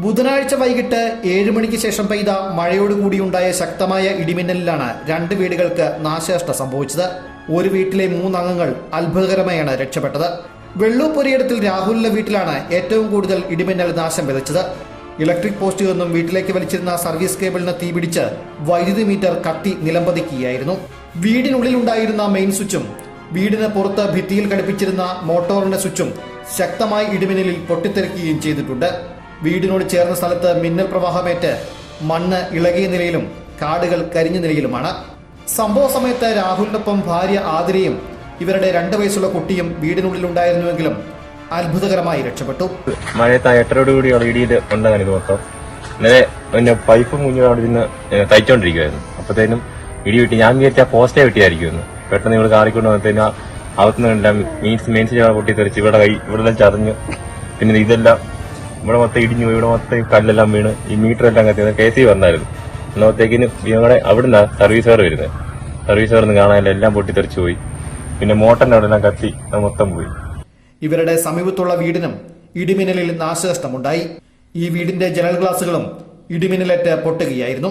ബുധനാഴ്ച വൈകിട്ട് ഏഴ് മണിക്ക് ശേഷം പെയ്ത മഴയോടുകൂടിയുണ്ടായ ശക്തമായ ഇടിമിന്നലിലാണ് രണ്ട് വീടുകൾക്ക് നാശനഷ്ടം സംഭവിച്ചത്. ഒരു വീട്ടിലെ മൂന്നംഗങ്ങൾ അത്ഭുതകരമായാണ് രക്ഷപ്പെട്ടത്. വെള്ളൂപ്പൊരിയിടത്തിൽ രാഹുലിന്റെ വീട്ടിലാണ് ഏറ്റവും കൂടുതൽ ഇടിമിന്നൽ നാശം വിതച്ചത്. ഇലക്ട്രിക് പോസ്റ്റിൽ നിന്നും വീട്ടിലേക്ക് വലിച്ചിരുന്ന സർവീസ് കേബിളിന് തീപിടിച്ച് വൈദ്യുതി മീറ്റർ കത്തി നിലംപതിക്കുകയായിരുന്നു. വീടിനുള്ളിലുണ്ടായിരുന്ന മെയിൻ സ്വിച്ചും വീടിന് പുറത്ത് ഭിത്തിയിൽ ഘടിപ്പിച്ചിരുന്ന മോട്ടോറിന്റെ സ്വിച്ചും ശക്തമായി ഇടിമിന്നലിൽ പൊട്ടിത്തെറിക്കുകയും ചെയ്തിട്ടുണ്ട്. വീടിനോട് ചേർന്ന സ്ഥലത്ത് മിന്നൽ പ്രവാഹമേറ്റ് മണ്ണ് ഇളകിയ നിലയിലും കാടുകൾ കരിഞ്ഞ നിലയിലുമാണ്. സംഭവ സമയത്ത് രാഹുലിനൊപ്പം ഭാര്യ ആതിരയും ഇവരുടെ രണ്ട് വയസ്സുള്ള കുട്ടിയും വീടിനുള്ളിൽ ഉണ്ടായിരുന്നുവെങ്കിലും അത്ഭുതകരമായി രക്ഷപ്പെട്ടു. മഴയത്ത് കൂടിയുള്ള ഇടിയിൽ ഇത് മൊത്തം. ഇന്നലെ പിന്നെ പൈപ്പ് മുന്നിൽ അവിടെ ഇരുന്ന് തയ്ച്ചോണ്ടിരിക്കുവായിരുന്നു. അപ്പത്തേനും ഇടി വെട്ടി ഞാൻ വിചാരിച്ച പോസ്റ്റേ വെട്ടിയായിരിക്കുമെന്ന്. പെട്ടെന്ന് ഇവിടെ കാറിക്കൊണ്ട് വന്നത്തേനും അകത്തുനിന്നെല്ലാം മീൻസ് മെയിൻസ് പൊട്ടി തെറിച്ച് ഇവിടെ കൈ ഇവിടെ ചതഞ്ഞു. പിന്നെ ഇതെല്ലാം ഇവിടെ മൊത്തം ഇടിഞ്ഞു ഇവിടെ മൊത്തം കല്ലെല്ലാം വീണ് ഈ മീറ്റർ എല്ലാം കത്തിയത് കെ സി വന്നായിരുന്നു. അന്നത്തേക്കിന് ഞങ്ങളുടെ അവിടുന്ന് സർവീസുകാർ വരുന്നത് സർവീസുകാർ നിന്ന് കാണാനില്ല എല്ലാം പൊട്ടിത്തെറിച്ചു പോയി. പിന്നെ മോട്ടറിന്റെ അവിടെ എല്ലാം കത്തി മൊത്തം പോയി. ഇവരുടെ സമീപത്തുള്ള വീടിനും ഇടിമിന്നലിൽ നാശനഷ്ടമുണ്ടായി. ഈ വീടിന്റെ ജനൽ ഗ്ലാസുകളും ഇടിമിന്നലേറ്റ് പൊട്ടുകയായിരുന്നു.